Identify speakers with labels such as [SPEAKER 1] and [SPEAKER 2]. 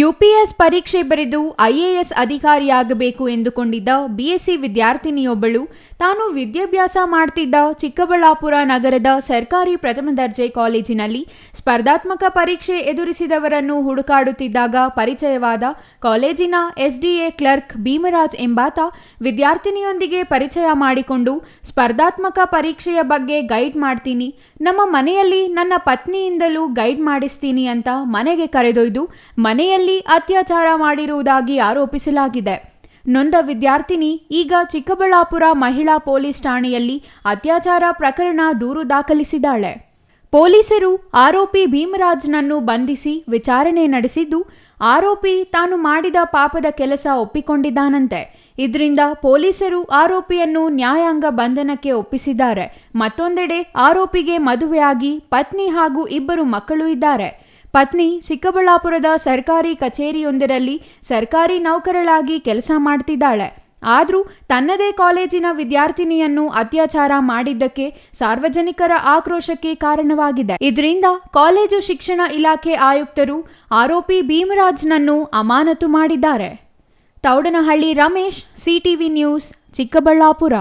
[SPEAKER 1] UPS ಪರೀಕ್ಷೆ ಬರೆದು IAS ಅಧಿಕಾರಿಯಾಗಬೇಕು ಎಂದುಕೊಂಡಿದ್ದ BSc ವಿದ್ಯಾರ್ಥಿನಿಯೊಬ್ಬಳು ತಾನು ವಿದ್ಯಾಭ್ಯಾಸ ಮಾಡ್ತಿದ್ದ ಚಿಕ್ಕಬಳ್ಳಾಪುರ ನಗರದ ಸರ್ಕಾರಿ ಪ್ರಥಮ ದರ್ಜೆ ಕಾಲೇಜಿನಲ್ಲಿ ಸ್ಪರ್ಧಾತ್ಮಕ ಪರೀಕ್ಷೆ ಎದುರಿಸಿದವರನ್ನು ಹುಡುಕಾಡುತ್ತಿದ್ದಾಗ ಪರಿಚಯವಾದ ಕಾಲೇಜಿನ ಎಸ್ಡಿಎ ಕ್ಲರ್ಕ್ ಭೀಮರಾಜ್ ಎಂಬಾತ ವಿದ್ಯಾರ್ಥಿನಿಯೊಂದಿಗೆ ಪರಿಚಯ ಮಾಡಿಕೊಂಡು, ಸ್ಪರ್ಧಾತ್ಮಕ ಪರೀಕ್ಷೆಯ ಬಗ್ಗೆ ಗೈಡ್ ಮಾಡ್ತೀನಿ. ನಮ್ಮ ಮನೆಯಲ್ಲಿ ನನ್ನ ಪತ್ನಿಯಿಂದಲೂ ಗೈಡ್ ಮಾಡಿಸ್ತೀನಿ ಅಂತ ಮನೆಗೆ ಕರೆದೊಯ್ದು, ಮನೆಯಲ್ಲಿ ಅತ್ಯಾಚಾರ ಮಾಡಿರುವುದಾಗಿ ಆರೋಪಿಸಲಾಗಿದೆ. ನೊಂದ ವಿದ್ಯಾರ್ಥಿನಿ, ಈಗ ಚಿಕ್ಕಬಳ್ಳಾಪುರ ಮಹಿಳಾ ಪೊಲೀಸ್ ಠಾಣೆಯಲ್ಲಿ ಅತ್ಯಾಚಾರ ಪ್ರಕರಣ ದೂರು ದಾಖಲಿಸಿದ್ದಾಳೆ. ಪೊಲೀಸರು ಆರೋಪಿ ಭೀಮರಾಜ್ನನ್ನು ಬಂಧಿಸಿ ವಿಚಾರಣೆ ನಡೆಸಿದ್ದು, ಆರೋಪಿ ತಾನು ಮಾಡಿದ ಪಾಪದ ಕೆಲಸ ಒಪ್ಪಿಕೊಂಡಿದ್ದಾನಂತೆ. ಇದರಿಂದ ಪೊಲೀಸರು ಆರೋಪಿಯನ್ನು ನ್ಯಾಯಾಂಗ ಬಂಧನಕ್ಕೆ ಒಪ್ಪಿಸಿದ್ದಾರೆ. ಮತ್ತೊಂದೆಡೆ ಆರೋಪಿಗೆ ಮದುವೆಯಾಗಿ ಪತ್ನಿ ಹಾಗೂ ಇಬ್ಬರು ಮಕ್ಕಳು ಇದ್ದಾರೆ. ಪತ್ನಿ ಚಿಕ್ಕಬಳ್ಳಾಪುರದ ಸರ್ಕಾರಿ ಕಚೇರಿಯೊಂದರಲ್ಲಿ ಸರ್ಕಾರಿ ನೌಕರಳಾಗಿ ಕೆಲಸ ಮಾಡ್ತಿದ್ದಾಳೆ. ಆದರೂ ತನ್ನದೇ ಕಾಲೇಜಿನ ವಿದ್ಯಾರ್ಥಿನಿಯನ್ನು ಅತ್ಯಾಚಾರ ಮಾಡಿದ್ದಕ್ಕೆ ಸಾರ್ವಜನಿಕರ ಆಕ್ರೋಶಕ್ಕೆ ಕಾರಣವಾಗಿದೆ. ಇದರಿಂದ ಕಾಲೇಜು ಶಿಕ್ಷಣ ಇಲಾಖೆ ಆಯುಕ್ತರು ಆರೋಪಿ ಭೀಮರಾಜ್ನನ್ನು ಅಮಾನತು ಮಾಡಿದ್ದಾರೆ. Taudanahalli Ramesh, CTV news, Chikkaballapur.